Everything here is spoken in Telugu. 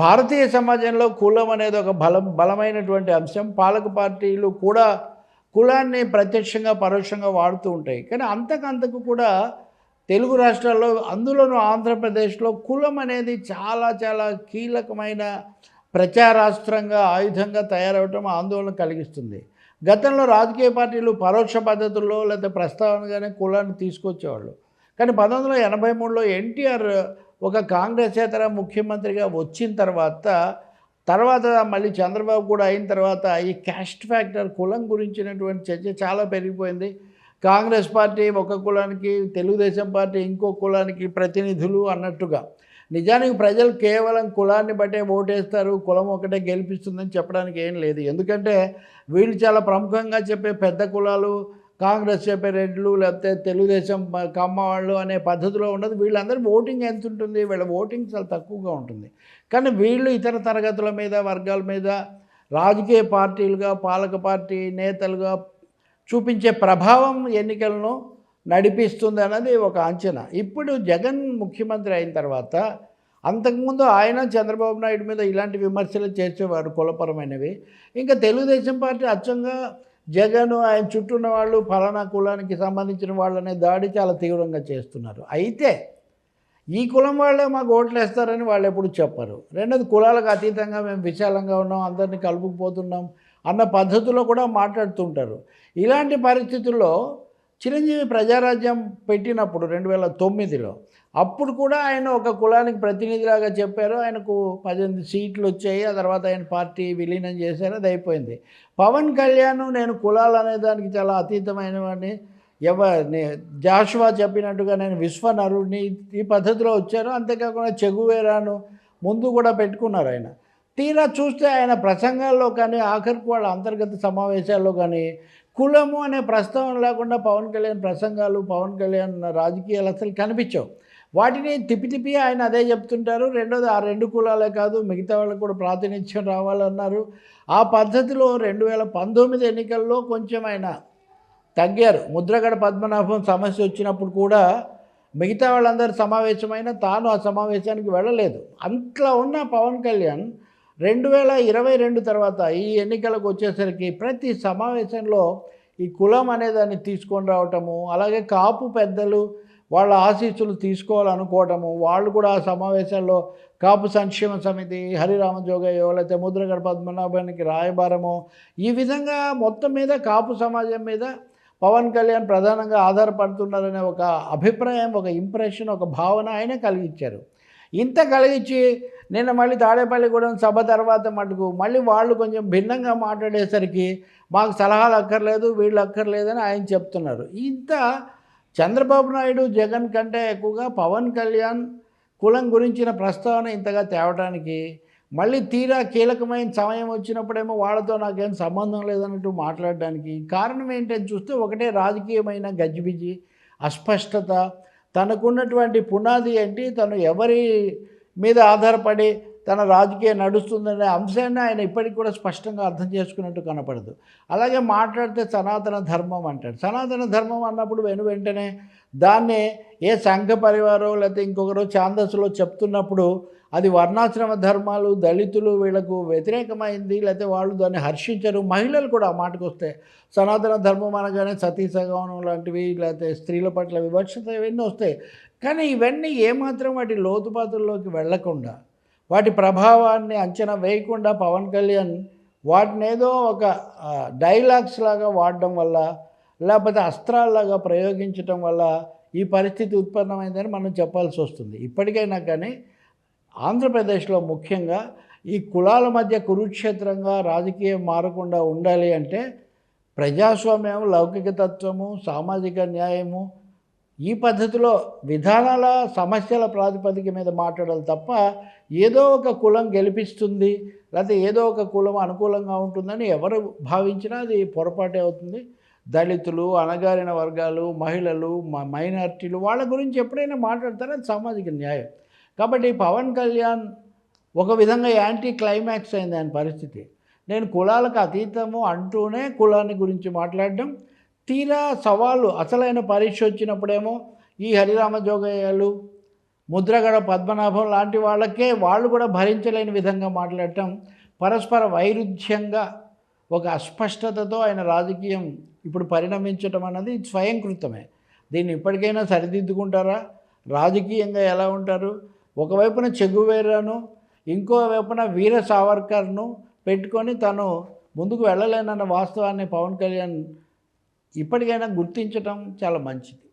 భారతీయ సమాజంలో కులం అనేది ఒక బలం బలమైనటువంటి అంశం. పాలక పార్టీలు కూడా కులాన్ని ప్రత్యక్షంగా పరోక్షంగా వాడుతూ ఉంటాయి. కానీ అంతకంతకు కూడా తెలుగు రాష్ట్రాల్లో అందులోనూ ఆంధ్రప్రదేశ్లో కులం అనేది చాలా చాలా కీలకమైన ప్రచారాస్త్రంగా ఆయుధంగా తయారవటం ఆందోళన కలిగిస్తుంది. గతంలో రాజకీయ పార్టీలు పరోక్ష పద్ధతుల్లో లేకపోతే ప్రస్తావనగానే కులాన్ని తీసుకొచ్చేవాళ్ళు. కానీ పంతొమ్మిది వందల ఎనభై మూడులో ఎన్టీఆర్ ఒక కాంగ్రెసేతర ముఖ్యమంత్రిగా వచ్చిన తర్వాత తర్వాత మళ్ళీ చంద్రబాబు కూడా అయిన తర్వాత ఈ క్యాస్ట్ ఫ్యాక్టర్ కులం గురించినటువంటి చర్చ చాలా పెరిగిపోయింది. కాంగ్రెస్ పార్టీ ఒక కులానికి తెలుగుదేశం పార్టీ ఇంకో కులానికి ప్రతినిధులు అన్నట్టుగా. నిజానికి ప్రజలు కేవలం కులాన్ని బట్టే ఓటేస్తారు కులం ఒకటే గెలిపిస్తుందని చెప్పడానికి ఏం లేదు. ఎందుకంటే వీళ్ళు చాలా ప్రముఖంగా చెప్పే పెద్ద కులాలు కాంగ్రెస్ చెప్పే రెడ్లు లేకపోతే తెలుగుదేశం కమ్మ వాళ్ళు అనే పద్ధతిలో ఉండదు వీళ్ళందరూ ఓటింగ్ ఎంత ఉంటుంది? వీళ్ళ ఓటింగ్ చాలా తక్కువగా ఉంటుంది. కానీ వీళ్ళు ఇతర తరగతుల మీద వర్గాల మీద రాజకీయ పార్టీలుగా పాలక పార్టీ నేతలుగా చూపించే ప్రభావం ఎన్నికలను నడిపిస్తుంది అన్నది ఒక అంచనా. ఇప్పుడు జగన్ ముఖ్యమంత్రి అయిన తర్వాత అంతకుముందు ఆయన చంద్రబాబు నాయుడు మీద ఇలాంటి విమర్శలు చేసేవారు కులపరమైనవి. ఇంకా తెలుగుదేశం పార్టీ అచ్చంగా జగన్ ఆయన చుట్టూ ఉన్న వాళ్ళు ఫలానా కులానికి సంబంధించిన వాళ్ళనే దాడి చాలా తీవ్రంగా చేస్తున్నారు. అయితే ఈ కులం వాళ్ళే మాకు ఓట్లు వేస్తారని వాళ్ళు ఎప్పుడు చెప్పరు. రెండోది కులాలకు అతీతంగా మేము విశాలంగా ఉన్నాం అందరినీ కలుపుకుపోతున్నాం అన్న పద్ధతిలో కూడా మాట్లాడుతుంటారు. ఇలాంటి పరిస్థితుల్లో చిరంజీవి ప్రజారాజ్యం పెట్టినప్పుడు రెండు వేల తొమ్మిదిలో అప్పుడు కూడా ఆయన ఒక కులానికి ప్రతినిధిలాగా చెప్పారు. ఆయనకు పద్దెనిమిది సీట్లు వచ్చాయి. ఆ తర్వాత ఆయన పార్టీ విలీనం చేశారు. అది అయిపోయింది. పవన్ కళ్యాణ్ నేను కులాలు అనే దానికి చాలా అతీతమైన వాడిని. ఎవ జాషువా చెప్పినట్టుగా నేను విశ్వనరుడిని ఈ పద్ధతిలో వచ్చారు అంతేకాకుండా చెగువేరాను ముందు కూడా పెట్టుకున్నారు ఆయన. తీరా చూస్తే ఆయన ప్రసంగాల్లో కానీ ఆఖరికి వాళ్ళ అంతర్గత సమావేశాల్లో కానీ కులము అనే ప్రస్తావన లేకుండా పవన్ కళ్యాణ్ ప్రసంగాలు పవన్ కళ్యాణ్ రాజకీయాలు అసలు కనిపించవు. వాటిని తిప్పి తిప్పి ఆయన అదే చెప్తుంటారు. రెండోది ఆ రెండు కులాలే కాదు మిగతా వాళ్ళకు కూడా ప్రాతినిధ్యం రావాలన్నారు. ఆ పద్ధతిలో రెండు వేల పంతొమ్మిది ఎన్నికల్లో కొంచెం ఆయన తగ్గారు. ముద్రగడ పద్మనాభం సమస్య వచ్చినప్పుడు కూడా మిగతా వాళ్ళందరూ సమావేశమైన తాను ఆ సమావేశానికి వెళ్ళలేదు. అంతలా ఉన్న పవన్ కళ్యాణ్ రెండు వేల ఇరవై రెండు తర్వాత ఈ ఎన్నికలకు వచ్చేసరికి ప్రతి సమావేశంలో ఈ కులం అనేదాన్ని తీసుకొని రావటము అలాగే కాపు పెద్దలు వాళ్ళ ఆశీస్సులు తీసుకోవాలనుకోవటము వాళ్ళు కూడా ఆ సమావేశాల్లో కాపు సంక్షేమ సమితి హరిరామ జోగయ్యో లేకపోతే ముద్రగడ పద్మనాభానికి రాయబారము. ఈ విధంగా మొత్తం మీద కాపు సమాజం మీద పవన్ కళ్యాణ్ ప్రధానంగా ఆధారపడుతున్నారనే ఒక అభిప్రాయం ఒక ఇంప్రెషన్ ఒక భావన ఆయన కలిగించారు. ఇంత కలిగించి నిన్న మళ్ళీ తాడేపల్లిగూడెం సభ తర్వాత మటుకు మళ్ళీ వాళ్ళు కొంచెం భిన్నంగా మాట్లాడేసరికి మాకు సలహాలు అక్కర్లేదు వీళ్ళు అక్కర్లేదని ఆయన చెప్తున్నారు. ఇంత చంద్రబాబు నాయుడు జగన్ కంటే ఎక్కువగా పవన్ కళ్యాణ్ కులం గురించిన ప్రస్తావన ఇంతగా తేవడానికి మళ్ళీ తీరా కీలకమైన సమయం వచ్చినప్పుడేమో వాళ్ళతో నాకేం సంబంధం లేదన్నట్టు మాట్లాడడానికి కారణం ఏంటని చూస్తే ఒకటే రాజకీయమైన గజ్జిబిజి అస్పష్టత తనకున్నటువంటి పునాది ఏంటి? తను ఎవరి మీద ఆధారపడి తన రాజకీయం నడుస్తుందనే అంశాన్ని ఆయన ఇప్పటికి కూడా స్పష్టంగా అర్థం చేసుకున్నట్టు కనపడదు. అలాగే మాట్లాడితే సనాతన ధర్మం అంటాడు. సనాతన ధర్మం అన్నప్పుడు వెను వెంటనే దాన్ని ఏ సంఘ పరివారం లేకపోతే ఇంకొకరు ఛాందస్సులో చెప్తున్నప్పుడు అది వర్ణాశ్రమ ధర్మాలు దళితులు వీళ్ళకు వ్యతిరేకమైంది లేకపోతే వాళ్ళు దాన్ని హర్షించరు. మహిళలు కూడా ఆ మాటకు వస్తే సనాతన ధర్మం అనగానే సతీ సగమనం లాంటివి లేకపోతే స్త్రీల పట్ల వివక్షత ఇవన్నీ వస్తాయి. కానీ ఇవన్నీ ఏమాత్రం వాటి లోతుపాతుల్లోకి వెళ్ళకుండా వాటి ప్రభావాన్ని అంచనా వేయకుండా పవన్ కళ్యాణ్ వాటిని ఏదో ఒక డైలాగ్స్ లాగా వాడడం వల్ల లేకపోతే అస్త్రాల్లాగా ప్రయోగించటం వల్ల ఈ పరిస్థితి ఉత్పన్నమైందని మనం చెప్పాల్సి వస్తుంది. ఇప్పటికైనా కానీ ఆంధ్రప్రదేశ్లో ముఖ్యంగా ఈ కులాల మధ్య కురుక్షేత్రంగా రాజకీయం మారకుండా ఉండాలి అంటే ప్రజాస్వామ్యం లౌకిక తత్వము సామాజిక న్యాయము ఈ పద్ధతిలో విధానాల సమస్యల ప్రాతిపదిక మీద మాట్లాడాలి తప్ప ఏదో ఒక కులం గెలిపిస్తుంది లేకపోతే ఏదో ఒక కులం అనుకూలంగా ఉంటుందని ఎవరు భావించినా అది పొరపాటే అవుతుంది. దళితులు అణగారిన వర్గాలు మహిళలు మ- మైనారిటీలు వాళ్ళ గురించి ఎప్పుడైనా మాట్లాడతారో? అది సామాజిక న్యాయం. కాబట్టి పవన్ కళ్యాణ్ ఒక విధంగా యాంటీ క్లైమాక్స్ అయింది ఆయన పరిస్థితి. నేను కులాలకు అతీతము అంటూనే కులాన్ని గురించి మాట్లాడడం తీరా సవాలు అసలైన పరీక్ష వచ్చినప్పుడేమో ఈ హరిరామ జోగయ్యలు ముద్రగడ పద్మనాభం లాంటి వాళ్ళకే వాళ్ళు కూడా భరించలేని విధంగా మాట్లాడటం పరస్పర వైరుధ్యంగా ఒక అస్పష్టతతో ఆయన రాజకీయం ఇప్పుడు పరిణమించటం అన్నది స్వయంకృతమే. దీన్ని ఇప్పటికైనా సరిదిద్దుకుంటారా? రాజకీయంగా ఎలా ఉంటారు? ఒకవైపున చెగువేరాను ఇంకో వైపున వీర సావర్కర్ను పెట్టుకొని తను ముందుకు వెళ్ళలేనన్న వాస్తవాన్ని పవన్ కళ్యాణ్ ఇప్పటికైనా గుర్తించటం చాలా మంచిది.